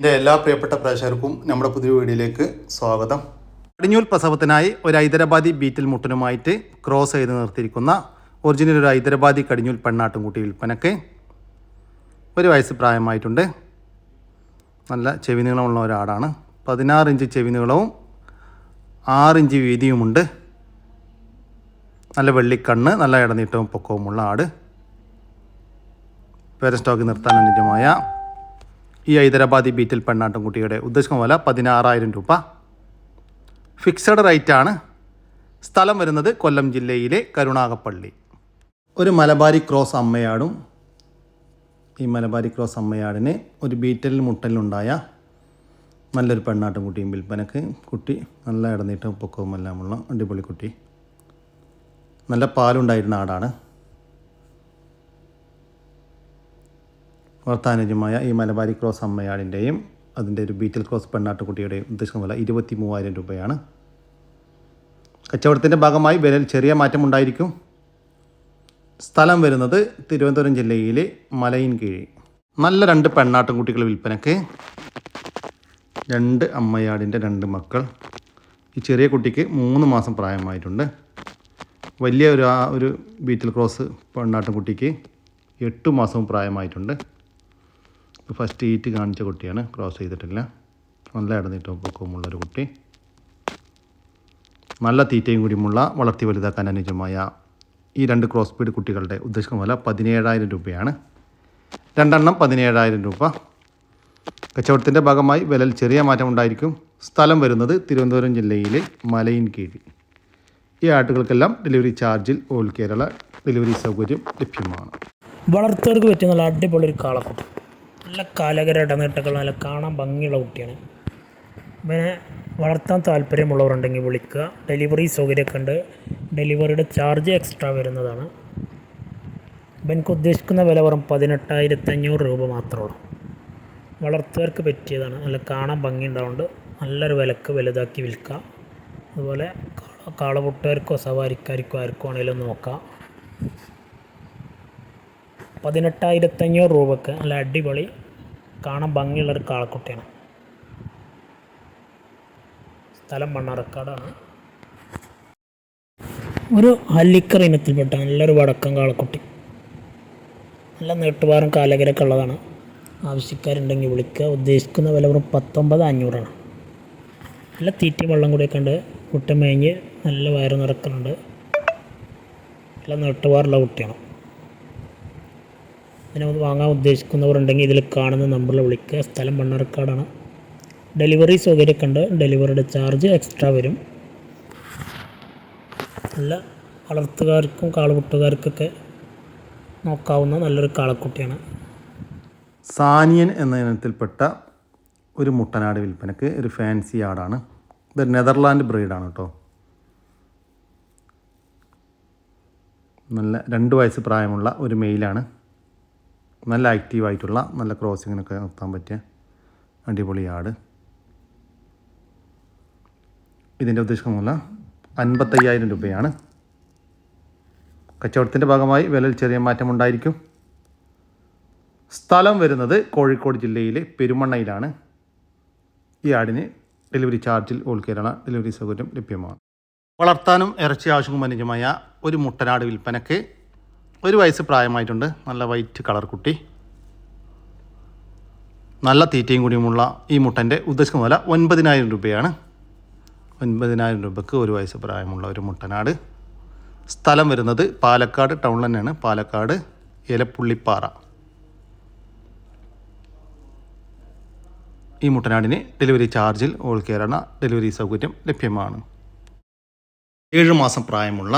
എന്റെ എല്ലാ പ്രിയപ്പെട്ട പ്രേക്ഷകർക്കും നമ്മുടെ പുതിയ വീഡിയോയിലേക്ക് സ്വാഗതം. കടിഞ്ഞൂൽ പ്രസവത്തിനായി ഒരു ഹൈദരാബാദി ബീറ്റിൽ മുട്ടനുമായിട്ട് ക്രോസ് ചെയ്ത് നിർത്തിയിരിക്കുന്ന ഒറിജിനൽ ഒരു ഹൈദരാബാദി കടിഞ്ഞൂൽ പെണ്ണാട്ടുംകുട്ടി വിൽപ്പനക്ക് ഒരു വയസ്സ് പ്രായമായിട്ടുണ്ട്. നല്ല ചെവി നീളമുള്ള ഒരാടാണ്. പതിനാറ് ഇഞ്ച് ചെവി നീളവും ആറിഞ്ച് വീതിയുമുണ്ട്. നല്ല വെള്ളിക്കണ്ണ് നല്ല ഇടനീട്ടവും പൊക്കവുമുള്ള ആട്. പേര സ്റ്റോക്ക് നിർത്താൻ അനുയോജ്യമായ ഈ ഹൈദരാബാദി ബീറ്റിൽ പെണ്ണാട്ടുംകുട്ടിയുടെ ഉദ്ദേശിക്കുന്ന വില പതിനാറായിരം രൂപ. ഫിക്സഡ് റേറ്റ് ആണ്. സ്ഥലം വരുന്നത് കൊല്ലം ജില്ലയിലെ കരുണാകപ്പള്ളി ഒരു മലബാരി ക്രോസ് അമ്മയാടും ഈ മലബാരി ക്രോസ് അമ്മയാടിന് ഒരു ബീറ്റലിൽ മുട്ടലിലുണ്ടായ നല്ലൊരു പെണ്ണാട്ടും കുട്ടിയും വിൽപ്പനക്ക്. കുട്ടി നല്ല ഇടനീട്ടവും പൊക്കവും എല്ലാമുള്ള അടിപൊളി കുട്ടി. നല്ല പാലുണ്ടായിരുന്ന ആടാണ്. വർത്താനുജമായ ഈ മലബാരി ക്രോസ് അമ്മയാടിന്റെയും അതിന്റെ ഒരു ബീറ്റൽ ക്രോസ് പെണ്ണാട്ടുകുട്ടിയുടെയും ഉദ്ദേശിക്കുന്ന വില ഇരുപത്തി മൂവായിരം രൂപയാണ്. കച്ചവടത്തിന്റെ ഭാഗമായി വിലയിൽ ചെറിയ മാറ്റം ഉണ്ടായിരിക്കും. സ്ഥലം വരുന്നത് തിരുവനന്തപുരം ജില്ലയിലെ മലയിൻ കീഴി. നല്ല രണ്ട് പെണ്ണാട്ടുംകുട്ടികൾ വിൽപ്പനക്ക് രണ്ട് അമ്മയാടിന്റെ രണ്ട് മക്കൾ. ഈ ചെറിയ കുട്ടിക്ക് മൂന്ന് മാസം പ്രായമായിട്ടുണ്ട്. വലിയ ഒരു ആ ഒരു ബീറ്റിൽ ക്രോസ് പെണ്ണാട്ടുംകുട്ടിക്ക് എട്ട് മാസവും പ്രായമായിട്ടുണ്ട്. ഫസ്റ്റ് ഈറ്റ് കാണിച്ച കുട്ടിയാണ്. ക്രോസ് ചെയ്തിട്ടില്ല. നല്ല ഇടനീട്ടവും പൊക്കവുമുള്ളൊരു കുട്ടി. നല്ല തീറ്റയും കൂടിയുമുള്ള വളർത്തി വലുതാക്കാൻ അനുജമായ ഈ രണ്ട് ക്രോസ് ബീഡ് കുട്ടികളുടെ ഉദ്ദേശിക്കുന്ന വില പതിനേഴായിരം രൂപയാണ്. രണ്ടെണ്ണം പതിനേഴായിരം രൂപ. കച്ചവടത്തിന്റെ ഭാഗമായി വിലയിൽ ചെറിയ മാറ്റം ഉണ്ടായിരിക്കും. സ്ഥലം വരുന്നത് തിരുവനന്തപുരം ജില്ലയിലെ മലയിൻ കീഴ്. ഈ ആട്ടുകൾക്കെല്ലാം ഡെലിവറി ചാർജിൽ ഓൾ കേരള ഡെലിവറി സൗകര്യം ലഭ്യമാണ്. വളർത്തവർക്ക് പറ്റിയ നല്ല അടിപൊളി ഒരു കാളക്കുട്ടി നല്ല കാലകര ഇടനീട്ടകൾ നല്ല കാണാൻ ഭംഗിയുള്ള കുട്ടിയാണ്. ഇവനെ വളർത്താൻ താല്പര്യമുള്ളവരുണ്ടെങ്കിൽ വിളിക്കുക. ഡെലിവറി സൗകര്യമൊക്കെ ഉണ്ട്. ഡെലിവറിയുടെ ചാർജ് എക്സ്ട്രാ വരുന്നതാണ്. ഇവനക്ക് ഉദ്ദേശിക്കുന്ന വില വെറും പതിനെട്ടായിരത്തി അഞ്ഞൂറ് രൂപ മാത്രമേ ഉള്ളൂ. വളർത്തുകാർക്ക് പറ്റിയതാണ്. നല്ല കാണാൻ ഭംഗി ഉണ്ടാവുന്നുണ്ട് നല്ലൊരു വിലക്ക് വലുതാക്കി വിൽക്കാം. അതുപോലെ കാളപൊട്ടുകാർക്കോ സവാരിക്കാർക്കോ ആർക്കോ ആണെങ്കിലും നോക്കാം. പതിനെട്ടായിരത്തഞ്ഞൂറ് രൂപക്ക് നല്ല അടിപൊളി കാണാൻ ഭംഗിയുള്ളൊരു കാളക്കുട്ടിയാണ്. സ്ഥലം മണ്ണാറക്കാടാണ് ഒരു ഹല്ലിക്കർ ഇനത്തിൽപ്പെട്ട നല്ലൊരു വടക്കം കാളക്കുട്ടി. നല്ല നീട്ടുപാറും കാലകരൊക്കെ ഉള്ളതാണ്. ആവശ്യക്കാരുണ്ടെങ്കിൽ വിളിക്കുക. ഉദ്ദേശിക്കുന്ന വില വെറും പത്തൊമ്പത് അഞ്ഞൂറാണ്. നല്ല തീറ്റയും വെള്ളം കൂടിയൊക്കെ ഉണ്ട്. കുട്ടി മേഞ്ഞ് നല്ല വയറ് നിറക്കുന്നുണ്ട് നല്ല നീട്ടുപാറുള്ള കുട്ടിയാണ്. ഇതിനെ ഒന്ന് വാങ്ങാൻ ഉദ്ദേശിക്കുന്നവരുണ്ടെങ്കിൽ ഇതിൽ കാണുന്ന നമ്പറിൽ വിളിക്കുക. സ്ഥലം മണ്ണാർക്കാടാണ്. ഡെലിവറി സൗകര്യമൊക്കെ ഉണ്ട്. ഡെലിവറിയുടെ ചാർജ് എക്സ്ട്രാ വരും. നല്ല വളർത്തുകാർക്കും കാളുകുട്ടുകാർക്കൊക്കെ നോക്കാവുന്ന നല്ലൊരു കാളക്കുട്ടിയാണ്. സാനിയൻ എന്ന ഇനത്തിൽപ്പെട്ട ഒരു മുട്ടനാട് വിൽപ്പനക്ക് ഒരു ഫാൻസി ആടാണ്. ഇത് നെതർലാൻഡ് ബ്രീഡാണ് കേട്ടോ. നല്ല രണ്ട് വയസ്സ് പ്രായമുള്ള ഒരു മെയിലാണ്. നല്ല ആക്റ്റീവായിട്ടുള്ള നല്ല ക്രോസിങ്ങിനൊക്കെ നിർത്താൻ പറ്റിയ അടിപൊളി ആട്. ഇതിന്റെ ഉദ്ദേശിക്കുന്ന അൻപത്തയ്യായിരം രൂപയാണ്. കച്ചവടത്തിന്റെ ഭാഗമായി വിലയിൽ ചെറിയ മാറ്റമുണ്ടായിരിക്കും സ്ഥലം വരുന്നത് കോഴിക്കോട് ജില്ലയിലെ പെരുമണ്ണയിലാണ്. ഈ ആടിന് ഡെലിവറി ചാർജിൽ ഓൾ കേരള ഡെലിവറി സൗകര്യം ലഭ്യമാണ്. വളർത്താനും ഇറച്ചി ആവശ്യവും അനുജമായ ഒരു മുട്ടനാട് വിൽപ്പനക്ക് ഒരു വയസ്സ് പ്രായമായിട്ടുണ്ട്. നല്ല വൈറ്റ് കളർ കുട്ടി. നല്ല തീറ്റയും കൂടിയുമുള്ള ഈ മുട്ടന്റെ ഉദ്ദേശിക്കുന്ന വില ഒൻപതിനായിരം രൂപയാണ്. ഒൻപതിനായിരം രൂപയ്ക്ക് ഒരു വയസ്സ് പ്രായമുള്ള ഒരു മുട്ടനാട്. സ്ഥലം വരുന്നത് പാലക്കാട് ടൗൺ തന്നെയാണ്. പാലക്കാട് ഇലപ്പുള്ളിപ്പാറ ഈ മുട്ടനാടിന് ഡെലിവറി ചാർജിൽ ഓൾ കേരള ഡെലിവറി സൗകര്യം ലഭ്യമാണ്. ഏഴ് മാസം പ്രായമുള്ള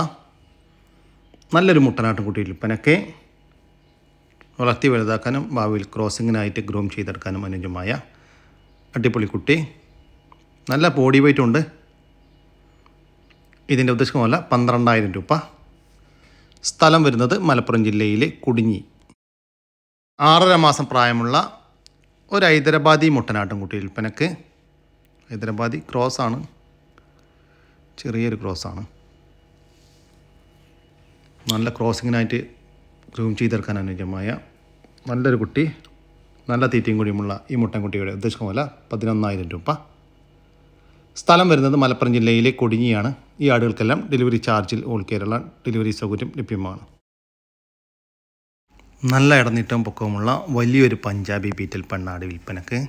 നല്ലൊരു മുട്ടനാട്ടുംകുട്ടി വിൽപ്പനയ്ക്ക് വളർത്തി വലുതാക്കാനും ഭാവിയിൽ ക്രോസിങ്ങിനായിട്ട് ഗ്രൂം ചെയ്തെടുക്കാനും അനുയോജ്യമായ അടിപൊളി കുട്ടി. നല്ല ബോഡി വെയിറ്റ് ഉണ്ട്. ഇതിന്റെ ഉദ്ദേശമല്ല പന്ത്രണ്ടായിരം രൂപ. സ്ഥലം വരുന്നത് മലപ്പുറം ജില്ലയിലെ കുടിഞ്ഞി ആറര മാസം പ്രായമുള്ള ഒരു ഹൈദരാബാദി മുട്ടനാട്ടുംകുട്ടി വിൽപ്പനക്ക് ഹൈദരാബാദി ക്രോസാണ്. ചെറിയൊരു ക്രോസാണ്. നല്ല ക്രോസിങ്ങിനായിട്ട് ഗ്രൂം ചെയ്തെടുക്കാൻ അനുയോജ്യമായ നല്ലൊരു കുട്ടി. നല്ല തീറ്റയും കൂടിയുമുള്ള ഈ മുട്ടൻകുട്ടിയുടെ ഉദ്ദേശിക്കുന്ന വില പതിനൊന്നായിരം രൂപ. സ്ഥലം വരുന്നത് മലപ്പുറം ജില്ലയിലെ കൊടിഞ്ഞിയാണ്. ഈ ആടുകൾക്കെല്ലാം ഡെലിവറി ചാർജിൽ ഓൾ കേരള ഡെലിവറി സൗകര്യം ലഭ്യമാണ്. നല്ല ഇടനീട്ടവും പൊക്കവുമുള്ള വലിയൊരു പഞ്ചാബി ബീറ്റൽ പെണ്ണാട് വിൽപ്പനക്ക്.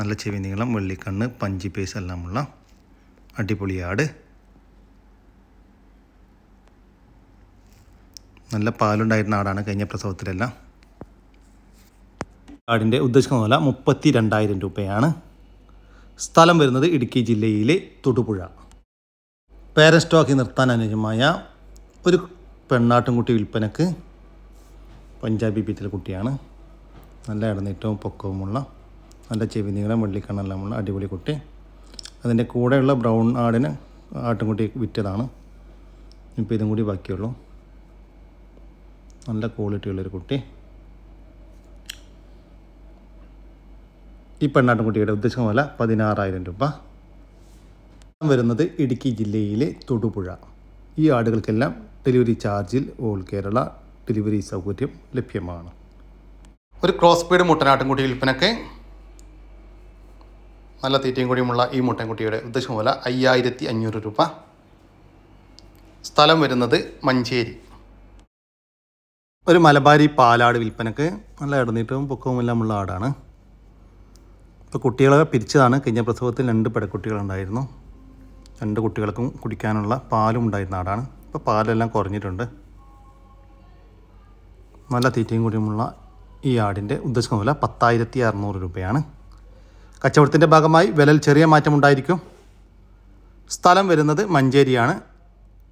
നല്ല ചെവി നീളം വെള്ളിക്കണ്ണ് പഞ്ചി പേസ് എല്ലാമുള്ള അടിപൊളി നല്ല പാലുണ്ടായിരുന്ന ആടാണ് കഴിഞ്ഞ പ്രസവത്തിലെല്ലാം. ആടിന്റെ ഉദ്ദേശിക്കുന്ന വില മുപ്പത്തി രണ്ടായിരം രൂപയാണ്. സ്ഥലം വരുന്നത് ഇടുക്കി ജില്ലയിലെ തൊടുപുഴ. പേരൻ സ്റ്റോക്കി നിർത്താൻ അനുയോജ്യമായ ഒരു പെണ്ണാട്ടുംകുട്ടി വിൽപ്പനക്ക് പഞ്ചാബി ബീറ്റിലെ കുട്ടിയാണ്. നല്ല ഇടനീട്ടവും പൊക്കവുമുള്ള നല്ല ചെവി നീളം വെള്ളിക്കണ്ണെല്ലാമുള്ള അടിപൊളി കുട്ടി. അതിന്റെ കൂടെയുള്ള ബ്രൗൺ ആടിന് ആട്ടുംകുട്ടി വിറ്റതാണ്. ഇപ്പോൾ ഇതും കൂടി ബാക്കിയുള്ളൂ. നല്ല ക്വാളിറ്റി ക്വാളിറ്റിയുള്ളൊരു കുട്ടി. ഈ പെണ്ണാട്ടുംകുട്ടിയുടെ ഉദ്ദേശം വില പതിനാറായിരം രൂപ. വരുന്നത് ഇടുക്കി ജില്ലയിലെ തൊടുപുഴ. ഈ ആടുകൾക്കെല്ലാം ഡെലിവറി ചാർജിൽ ഓൾ കേരള ഡെലിവറി സൗകര്യം ലഭ്യമാണ്. ഒരു ക്രോസ് ബീഡ് മുട്ടനാട്ടുംകുട്ടി വിൽപ്പനക്ക് നല്ല തീറ്റയും കൂടിയുമുള്ള ഈ മുട്ടൻകുട്ടിയുടെ ഉദ്ദേശം വില അയ്യായിരത്തി അഞ്ഞൂറ് രൂപ. സ്ഥലം വരുന്നത് മഞ്ചേരി. ഒരു മലബാരി പാലാട് വിൽപ്പനക്ക് നല്ല പൊക്കവും എല്ലാമുള്ള ആടാണ്. ഇപ്പോൾ കുട്ടികളെ പിരിച്ചതാണ്. കഴിഞ്ഞ പ്രസവത്തിൽ രണ്ട് പെടക്കുട്ടികളുണ്ടായിരുന്നു രണ്ട് കുട്ടികൾക്കും കുടിക്കാനുള്ള പാലും ഉണ്ടായിരുന്ന ആടാണ്. ഇപ്പോൾ പാലെല്ലാം കുറഞ്ഞിട്ടുണ്ട്. നല്ല തീറ്റയും കൂടിയുമുള്ള ഈ ആടിന്റെ ഉദ്ദേശിക്കുന്ന വില പത്തായിരത്തി അറുന്നൂറ് രൂപയാണ്. കച്ചവടത്തിന്റെ ഭാഗമായി വിലൽ ചെറിയ മാറ്റമുണ്ടായിരിക്കും സ്ഥലം വരുന്നത് മഞ്ചേരിയാണ്.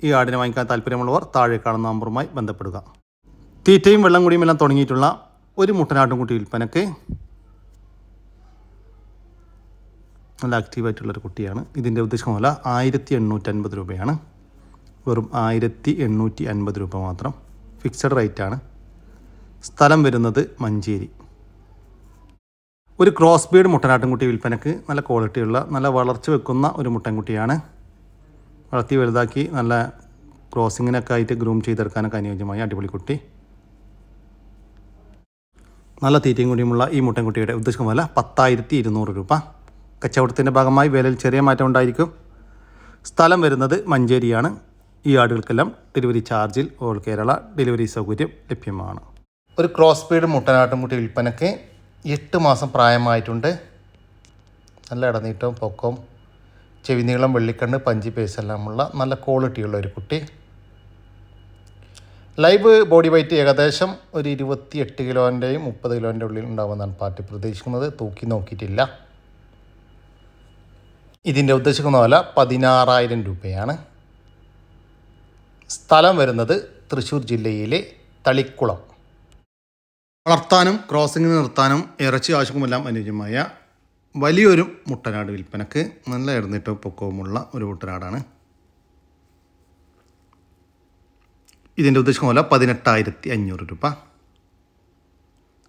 ഈ ആടിനെ വാങ്ങിക്കാൻ താല്പര്യമുള്ളവർ താഴെ കാണുന്ന നമ്പറുമായി ബന്ധപ്പെടുക. തീറ്റയും വെള്ളം കുടിയും എല്ലാം തുടങ്ങിയിട്ടുള്ള ഒരു മുട്ടനാട്ടുംകുട്ടി വിൽപ്പനക്ക് നല്ല ആക്റ്റീവായിട്ടുള്ളൊരു കുട്ടിയാണ്. ഇതിന്റെ ഉദ്ദേശം പോലെ ആയിരത്തി എണ്ണൂറ്റി അൻപത് രൂപയാണ്. വെറും ആയിരത്തി എണ്ണൂറ്റി അൻപത് രൂപ മാത്രം ഫിക്സഡ് റേറ്റ് ആണ്. സ്ഥലം വരുന്നത് മഞ്ചേരി. ഒരു ക്രോസ് ബീഡ് മുട്ടനാട്ടുംകുട്ടി വിൽപ്പനക്ക് നല്ല ക്വാളിറ്റിയുള്ള നല്ല വളർച്ച വെക്കുന്ന ഒരു മുട്ടൻകുട്ടിയാണ്. വളർത്തി വലുതാക്കി നല്ല ക്രോസിങ്ങിനൊക്കെ ആയിട്ട് ഗ്രൂം ചെയ്തെടുക്കാനൊക്കെ അനുയോജ്യമായ അടിപൊളി കുട്ടി. നല്ല തീറ്റയും കൂടിയുമുള്ള ഈ മുട്ടൻകുട്ടിയുടെ ഉദ്ദേശിക്കുന്ന വില പത്തായിരത്തി ഇരുന്നൂറ് രൂപ. കച്ചവടത്തിന്റെ ഭാഗമായി വിലയിൽ ചെറിയ മാറ്റം ഉണ്ടായിരിക്കും. സ്ഥലം വരുന്നത് മഞ്ചേരിയാണ്. ഈ ആടുകൾക്കെല്ലാം ഡെലിവറി ചാർജിൽ ഓൾ കേരള ഡെലിവറി സൗകര്യം ലഭ്യമാണ്. ഒരു ക്രോസ് ബീഡ് മുട്ടനാട്ടുംകുട്ടി വിൽപ്പനയ്ക്ക് എട്ട് മാസം പ്രായമായിട്ടുണ്ട്. നല്ല ഇടനീട്ടവും പൊക്കവും ചെവി നീളം വെള്ളിക്കണ്ണ് പഞ്ചി പേസെല്ലാമുള്ള നല്ല ക്വാളിറ്റിയുള്ള ഒരു കുട്ടി. ലൈവ് ബോഡി വെയ്റ്റ് ഏകദേശം ഒരു ഇരുപത്തി എട്ട് കിലോന്റെയും മുപ്പത് കിലോന്റെ ഉള്ളിൽ ഉണ്ടാവുമെന്നാണ് പാർട്ടി പ്രതീക്ഷിക്കുന്നത്. തൂക്കി നോക്കിയിട്ടില്ല. ഇതിന്റെ ഉദ്ദേശിക്കുന്ന വില പതിനാറായിരം രൂപയാണ്. സ്ഥലം വരുന്നത് തൃശ്ശൂർ ജില്ലയിലെ തളിക്കുളം. വളർത്താനും ക്രോസിംഗ് നിർത്താനും ഇറച്ചി ആവശ്യമെല്ലാം അനുയോജ്യമായ വലിയൊരു മുട്ടനാട് വിൽപ്പനക്ക് നല്ല ഇടന്നിട്ടവും പൊക്കവുമുള്ള ഒരു മുട്ടനാടാണ്. ഇതിന്റെ ഉദ്ദേശം പോലെ പതിനെട്ടായിരത്തി അഞ്ഞൂറ് രൂപ.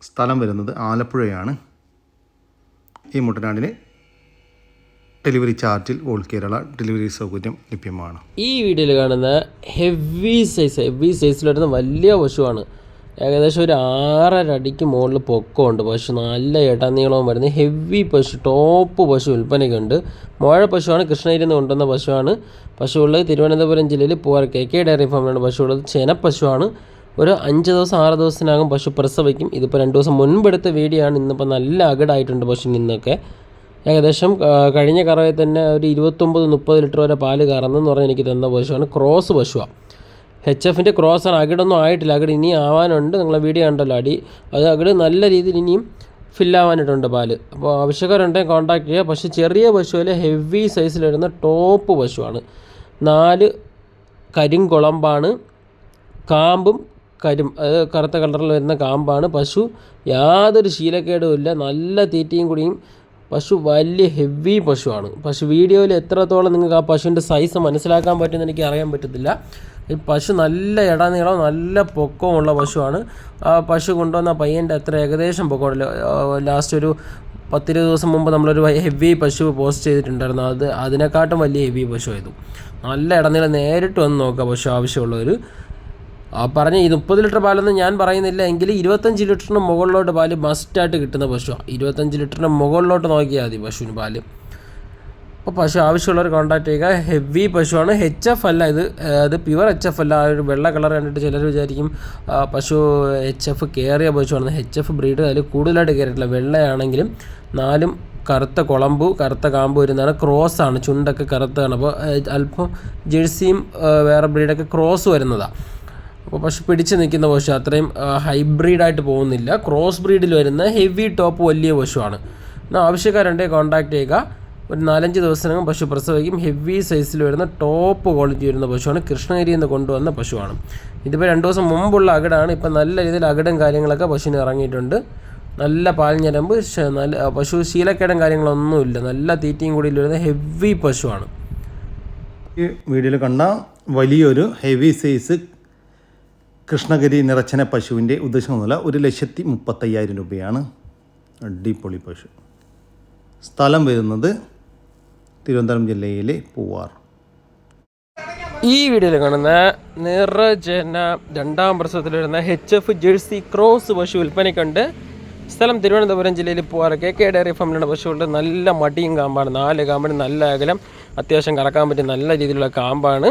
സ്ഥലം വരുന്നത് ആലപ്പുഴയാണ്. ഈ മുട്ടനാടിന് ഡെലിവറി ചാർജിൽ ഓൾ കേരള ഡെലിവറി സൗകര്യം ലഭ്യമാണ്. ഈ വീഡിയോയിൽ കാണുന്ന ഹെവി സൈസ് ഹെവി സൈസിൽ വരുന്ന വലിയ പശുവാണ്. ഏകദേശം ഒരു ആറര അടിക്ക് മുകളിൽ പൊക്കമുണ്ട്. പശു നല്ല ഇടനീളവും വരുന്ന ഹെവി പശു ടോപ്പ് പശു വിൽപ്പനയ്ക്കുണ്ട്. മുഴ പശുവാണ് കൃഷ്ണഗിരിയിൽ നിന്ന് കൊണ്ടുവന്ന പശുവാണ്. പശുവുള്ളത് തിരുവനന്തപുരം ജില്ലയിൽ പൂവാർ കെ കെ ഡയറി ഫാമിലാണ് പശുവുള്ളത്. ചെനപ്പശുവാണ് ഒരു അഞ്ച് ദിവസം ആറ് ദിവസത്തിനകം പശു പ്രസവിക്കും. ഇതിപ്പോൾ രണ്ട് ദിവസം മുൻപെടുത്ത വീഡിയോ ആണ്. ഇന്നിപ്പോൾ നല്ല അകടായിട്ടുണ്ട് പശു നിന്നൊക്കെ ഏകദേശം കഴിഞ്ഞ കറവയിൽ തന്നെ ഒരു ഇരുപത്തൊമ്പത് മുപ്പത് ലിറ്റർ വരെ പാൽ കറന്നെന്ന് പറഞ്ഞ് എനിക്ക് തന്ന പശുവാണ് ക്രോസ് പശുവാണ് എച്ച് എഫിന്റെ ക്രോസർ അകിടൊന്നും ആയിട്ടില്ല. അകിട് ഇനി ആവാനുണ്ട്. നിങ്ങളെ വീഡിയോ കണ്ടല്ലോ അടി. അത് അകിട് നല്ല രീതിയിൽ ഇനിയും ഫില്ലാവാനായിട്ടുണ്ട് പാൽ. അപ്പോൾ ആവശ്യക്കാരുണ്ടെങ്കിൽ കോൺടാക്ട് ചെയ്യുക. പക്ഷേ ചെറിയ പശുവിലെ ഹെവി സൈസിൽ വരുന്ന ടോപ്പ് പശുവാണ്. നാല് കരിങ്കുളമ്പാണ് കാമ്പും കരിം അത് കറുത്ത കളറിൽ വരുന്ന കാമ്പാണ്. പശു യാതൊരു ശീലക്കേടും ഇല്ല. നല്ല തീറ്റയും കൂടിയും പശു വലിയ ഹെവി പശുവാണ്. പശു വീഡിയോയിൽ എത്രത്തോളം നിങ്ങൾക്ക് ആ പശുവിന്റെ സൈസ് മനസ്സിലാക്കാൻ പറ്റുമെന്ന് എനിക്ക് അറിയാൻ പറ്റത്തില്ല. ഈ പശു നല്ല ഇടനീളം നല്ല പൊക്കമുള്ള പശുവാണ്. ആ പശു കൊണ്ടുവന്ന പയ്യന്റെ അത്ര ഏകദേശം പൊക്കമുള്ള ലാസ്റ്റ് ഒരു പത്തിരുപത് ദിവസം മുമ്പ് നമ്മളൊരു ഹെവി പശു പോസ്റ്റ് ചെയ്തിട്ടുണ്ടായിരുന്നു. അത് അതിനെക്കാട്ടും വലിയ ഹെവി പശു ആയിരുന്നു നല്ല ഇടനീളം നേരിട്ട് വന്ന് നോക്കുക പശു ആവശ്യമുള്ളവർ. ആ പറഞ്ഞ ഈ മുപ്പത് ലിറ്റർ പാലൊന്നും ഞാൻ പറയുന്നില്ല. എങ്കിൽ ഇരുപത്തഞ്ച് ലിറ്ററിന് മുകളിലോട്ട് പാൽ മസ്റ്റായിട്ട് കിട്ടുന്ന പശുവാണ് ഇരുപത്തഞ്ച് ലിറ്ററിന് മുകളിലോട്ട് നോക്കിയാൽ മതി പശുവിന് പാൽ. അപ്പോൾ പശു ആവശ്യമുള്ളവർ കോൺടാക്ട് ചെയ്യുക. ഹെവി പശുവാണ്. എച്ച് എഫ് അല്ല ഇത്. അത് പ്യുവർ എച്ച് എഫ് അല്ല. ആ ഒരു വെള്ള കളർ കണ്ടിട്ട് ചിലർ വിചാരിക്കും പശു എച്ച് എഫ് കയറിയ പശുവാണ് എച്ച് എഫ് ബ്രീഡ് അതിൽ കൂടുതലായിട്ട് കയറിയിട്ടില്ല വെള്ളയാണെങ്കിലും നാലും കറുത്ത കുളമ്പു കറുത്ത കാമ്പ് വരുന്നതാണ്. ക്രോസ് ആണ്. ചുണ്ടൊക്കെ കറുത്താണ് അപ്പോൾ അല്പം ജേഴ്സിയും വേറെ ബ്രീഡൊക്കെ ക്രോസ് വരുന്നതാണ് അപ്പോൾ പശു പിടിച്ച് നിൽക്കുന്ന പശു അത്രയും ഹൈബ്രിഡായിട്ട് പോകുന്നില്ല. ക്രോസ് ബ്രീഡിൽ വരുന്ന ഹെവി ടോപ്പ് വലിയ പശുവാണ്. എന്നാൽ ആവശ്യക്കാരുണ്ടെങ്കിൽ കോൺടാക്ട് ചെയ്യുക. ഒരു നാലഞ്ച് ദിവസത്തിനകം പശു പ്രസവിക്കും. ഹെവി സൈസിൽ വരുന്ന ടോപ്പ് ക്വാളിറ്റി വരുന്ന പശുവാണ്. കൃഷ്ണഗിരിയിൽ നിന്ന് കൊണ്ടുവന്ന പശുവാണ്. ഇതിപ്പോൾ രണ്ട് ദിവസം മുമ്പുള്ള അകടാണ്. ഇപ്പം നല്ല രീതിയിൽ അകടും കാര്യങ്ങളൊക്കെ പശുവിന് ഇറങ്ങിയിട്ടുണ്ട്. നല്ല പാൽഞ്ഞരമ്പ് നല്ല പശു ശീലക്കേടും കാര്യങ്ങളൊന്നുമില്ല നല്ല തീറ്റയും കൂടി വരുന്ന ഹെവി പശുവാണ്. ഈ വീഡിയോയിൽ കണ്ട വലിയൊരു ഹെവി സൈസ് കൃഷ്ണഗിരി നിറച്ചന പശുവിന്റെ ഉദ്ദേശമൊന്നുമില്ല ഒരു ലക്ഷത്തി മുപ്പത്തയ്യായിരം രൂപയാണ്. അടിപൊളി പശു. സ്ഥലം വരുന്നത് തിരുവനന്തപുരം ജില്ലയിലെ പൂവാർ. ഈ വീഡിയോയിൽ കാണുന്ന നിറജന രണ്ടാം പ്രസവത്തിൽ വരുന്ന എച്ച് എഫ് ജേഴ്സി ക്രോസ് പശു വിൽപ്പനയ്ക്കുണ്ട്. സ്ഥലം തിരുവനന്തപുരം ജില്ലയിൽ പോവാറ് കെ കെ ഡയറി ഫാമിലുള്ള പശുകളുടെ നല്ല മടിയും കാമ്പാണ്. നാല് കാമ്പിന് നല്ല അകലം. അത്യാവശ്യം കറക്കാൻ പറ്റിയ നല്ല രീതിയിലുള്ള കാമ്പാണ്.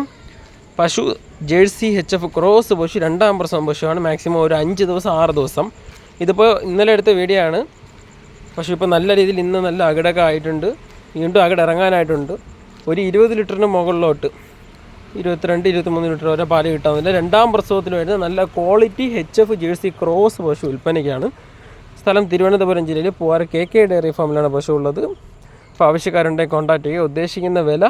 പശു ജേഴ്സി എച്ച് എഫ് ക്രോസ് പശു രണ്ടാം പ്രസവം പശുവാണ്. മാക്സിമം ഒരു അഞ്ച് ദിവസം ആറ് ദിവസം. ഇതിപ്പോൾ ഇന്നലെ എടുത്ത വീഡിയോ ആണ്. പശു ഇപ്പോൾ നല്ല രീതിയിൽ ഇന്ന് നല്ല അകിടൊക്കെ ആയിട്ടുണ്ട്. വീണ്ടും അകിട് ഇറങ്ങാനായിട്ടുണ്ട്. ഒരു ഇരുപത് ലിറ്ററിന് മുകളിലോട്ട് ഇരുപത്തിരണ്ട് ഇരുപത്തിമൂന്ന് ലിറ്റർ വരെ പാൽ കിട്ടാവുന്നില്ല രണ്ടാം പ്രസവത്തിൽ വരുന്ന നല്ല quality H F Jersey cross പശു വിൽപ്പനയ്ക്കാണ്. സ്ഥലം തിരുവനന്തപുരം ജില്ലയിൽ പൂവാറ കെ കെ ഡയറി ഫാമിലാണ് പശു ഉള്ളത്. അപ്പോൾ ആവശ്യക്കാരുണ്ടെ കോൺടാക്റ്റ് ചെയ്യുക. ഉദ്ദേശിക്കുന്ന വില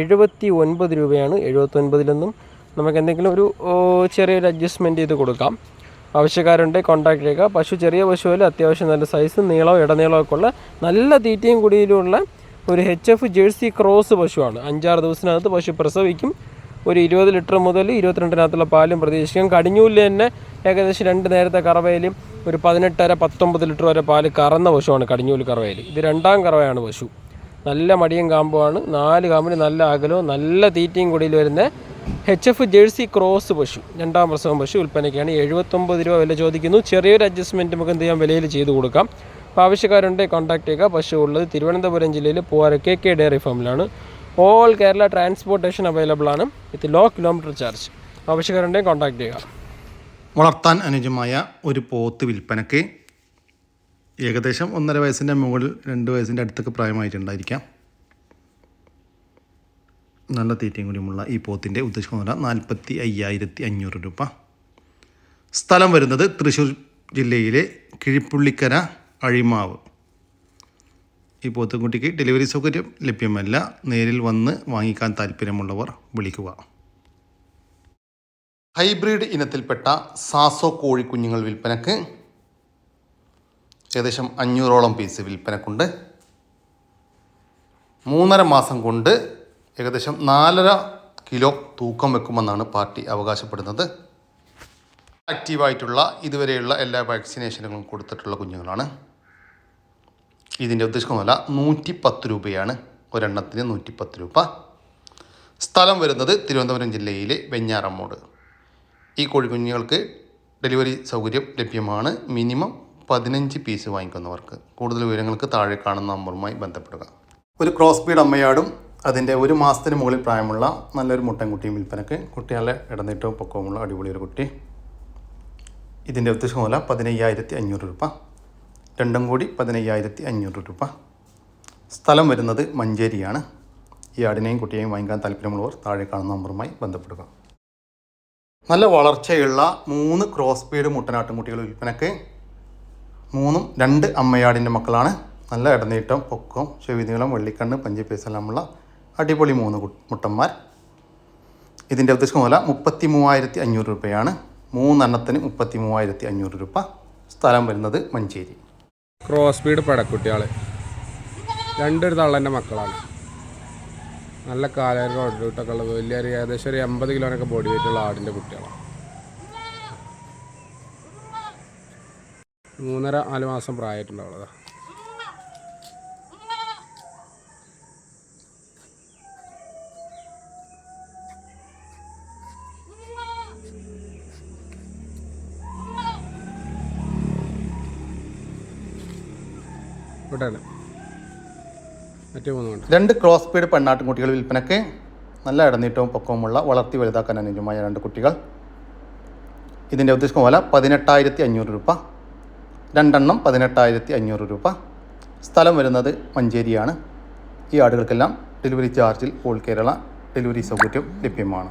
എഴുപത്തി ഒൻപത് രൂപയാണ് എഴുപത്തൊൻപതിലൊന്നും നമുക്ക് എന്തെങ്കിലും ഒരു ചെറിയൊരു അഡ്ജസ്റ്റ്മെന്റ് ചെയ്ത് കൊടുക്കാം. ആവശ്യക്കാരുണ്ടെങ്കിൽ കോൺടാക്ട് ചെയ്യുക. പശു ചെറിയ പശുവിൽ അത്യാവശ്യം നല്ല സൈസ് നീളവും ഇടനീളമൊക്കെ ഉള്ള നല്ല തീറ്റയും കുടിയിലുള്ള ഒരു എച്ച് എഫ് ജേഴ്സി ക്രോസ് പശുവാണ്. അഞ്ചാറ് ദിവസത്തിനകത്ത് പശു പ്രസവിക്കും. ഒരു ഇരുപത് ലിറ്റർ മുതൽ ഇരുപത്തിരണ്ടിനകത്തുള്ള പാലും പ്രതീക്ഷിക്കാം. കടിഞ്ഞൂലിൽ തന്നെ ഏകദേശം രണ്ട് നേരത്തെ കറവയിലും ഒരു പതിനെട്ടര പത്തൊമ്പത് ലിറ്റർ വരെ പാൽ കറന്ന പശുവാണ് കടിഞ്ഞൂൽ കറവയിൽ. ഇത് രണ്ടാം കറവയാണ് പശു. നല്ല മടിയും കാമ്പുമാണ്. നാല് കാമ്പിന് നല്ല അകലവും നല്ല തീറ്റയും കൂടിയിൽ വരുന്ന എച്ച് എഫ് ജേഴ്സി ക്രോസ് പശു രണ്ടാം പ്രസവം പശു വിൽപ്പനയ്ക്കാണ്. എഴുപത്തൊമ്പത് രൂപ വില ചോദിക്കുന്നു. ചെറിയൊരു അഡ്ജസ്റ്റ്മെന്റ് നമുക്ക് എന്ത് ചെയ്യാം? വിലയിൽ ചെയ്ത് കൊടുക്കാം. അപ്പോൾ ആവശ്യക്കാരുണ്ടെ കോൺടാക്ട് ചെയ്യുക. പശു ഉള്ളത് തിരുവനന്തപുരം ജില്ലയിൽ പൂവാര കെ കെ ഡയറി ഫാമിലാണ്. ഓൾ കേരള ട്രാൻസ്പോർട്ടേഷൻ അവൈലബിൾ ആണ്. വിത്ത് ലോ കിലോമീറ്റർ ചാർജ് ആവശ്യക്കാരുണ്ടെങ്കിൽ കോൺടാക്ട് ചെയ്യുക. വളർത്താൻ അനുജമായ ഒരു പോത്ത് വിൽപ്പനയ്ക്ക് ഏകദേശം ഒന്നര വയസ്സിന്റെ മുകളിൽ രണ്ട് വയസ്സിന്റെ അടുത്തൊക്കെ പ്രായമായിട്ടുണ്ടായിരിക്കാം. നല്ല തീറ്റയും കൂടിയുമുള്ള ഈ പോത്തിന്റെ ഉദ്ദേശിക്കുന്ന നാൽപ്പത്തി അയ്യായിരത്തി അഞ്ഞൂറ് രൂപ. സ്ഥലം വരുന്നത് തൃശ്ശൂർ ജില്ലയിലെ കിഴിപ്പുള്ളിക്കര അഴിമാവ്. ഈ പോത്തുകുട്ടിക്ക് ഡെലിവറി സൗകര്യം ലഭ്യമല്ല. നേരിൽ വന്ന് വാങ്ങിക്കാൻ താല്പര്യമുള്ളവർ വിളിക്കുക. ഹൈബ്രിഡ് ഇനത്തിൽപ്പെട്ട സാസോ കോഴിക്കുഞ്ഞുങ്ങൾ വിൽപ്പനക്ക് ഏകദേശം അഞ്ഞൂറോളം പീസ് വിൽപ്പനക്കുണ്ട്. മൂന്നര മാസം കൊണ്ട് ഏകദേശം നാലര കിലോ തൂക്കം വെക്കുമെന്നാണ് പാർട്ടി അവകാശപ്പെടുന്നത്. ആക്റ്റീവായിട്ടുള്ള ഇതുവരെയുള്ള എല്ലാ വാക്സിനേഷനുകളും കൊടുത്തിട്ടുള്ള കുഞ്ഞുങ്ങളാണ്. ഇതിന്റെ ഉദ്ദേശിക്കുന്നതല്ല നൂറ്റി പത്ത് രൂപയാണ്. ഒരെണ്ണത്തിന് നൂറ്റി പത്ത് രൂപ. സ്ഥലം വരുന്നത് തിരുവനന്തപുരം ജില്ലയിലെ വെഞ്ഞാറമ്മോട്. ഈ കോഴിക്കുഞ്ഞുങ്ങൾക്ക് ഡെലിവറി സൗകര്യം ലഭ്യമാണ്. മിനിമം പതിനഞ്ച് പീസ് വാങ്ങിക്കുന്നവർക്ക് കൂടുതൽ വിവരങ്ങൾക്ക് താഴെ കാണുന്ന നമ്പറുമായി ബന്ധപ്പെടുക. ഒരു ക്രോസ് ബീഡ് അമ്മയാടും അതിന്റെ ഒരു മാസത്തിന് മുകളിൽ പ്രായമുള്ള നല്ലൊരു മുട്ടൻ മുട്ടൻകുട്ടിയും വിൽപ്പനക്ക് കുട്ടികളെ ഇടനീട്ടവും പൊക്കവുമുള്ള അടിപൊളി ഒരു കുട്ടി. ഇതിന്റെ ഉദ്ദേശം മൂല പതിനയ്യായിരത്തി അഞ്ഞൂറ് രൂപ. രണ്ടും കൂടി പതിനയ്യായിരത്തി അഞ്ഞൂറ് രൂപ. സ്ഥലം വരുന്നത് മഞ്ചേരിയാണ്. ഈ ആടിനെയും കുട്ടിയെയും വാങ്ങിക്കാൻ താല്പര്യമുള്ളവർ താഴെ കാണുന്ന നമ്പറുമായി ബന്ധപ്പെടുക. നല്ല വളർച്ചയുള്ള മൂന്ന് ക്രോസ് ബീഡ് മുട്ടനാട്ടും കുട്ടികൾ വിൽപ്പനക്ക് മൂന്നും രണ്ട് അമ്മയാടിന്റെ മക്കളാണ്. നല്ല ഇടനീട്ടം പൊക്കം ചെവിനീളം വെള്ളിക്കണ്ണ് പഞ്ചിപ്പേസെല്ലാമുള്ള അടിപൊളി മൂന്ന് മുട്ടന്മാർ. ഇതിന്റെ ഉദ്ദേശം മൂല മുപ്പത്തി മൂവായിരത്തി അഞ്ഞൂറ് രൂപയാണ്. മൂന്നെണ്ണത്തിന് മുപ്പത്തി മൂവായിരത്തി അഞ്ഞൂറ് രൂപ. സ്ഥലം വരുന്നത് മഞ്ചേരി. ക്രോസ് സ്പീഡ് പടക്കുട്ടികൾ രണ്ടൊരു തള്ളന്റെ മക്കളാണ്. നല്ല കാലം റോഡിലൂട്ടൊക്കെ ഉള്ളത്. ഏകദേശം ഒരു എൺപത് കിലോനൊക്കെ ബോഡി വെയിറ്റുള്ള ആടിന്റെ കുട്ടികളാണ്. മൂന്നര നാല് മാസം പ്രായമായിട്ടുണ്ടാവുള്ളതാ. രണ്ട് ക്രോസ് പീഡ് പെണ്ണാട്ടും കുട്ടികൾ വിൽപ്പനയ്ക്ക് നല്ല ഇടനീട്ടവും പൊക്കവുമുള്ള വളർത്തി വലുതാക്കാൻ അനുയോജ്യമായ രണ്ട് കുട്ടികൾ. ഇതിന്റെ ഉദ്ദേശം പോലെ പതിനെട്ടായിരത്തി അഞ്ഞൂറ് രൂപ. രണ്ടെണ്ണം പതിനെട്ടായിരത്തി അഞ്ഞൂറ് രൂപ. സ്ഥലം വരുന്നത് മഞ്ചേരിയാണ്. ഈ ആടുകൾക്കെല്ലാം ഡെലിവറി ചാർജിൽ ഓൾ കേരള ഡെലിവറി സൗകര്യം ലഭ്യമാണ്.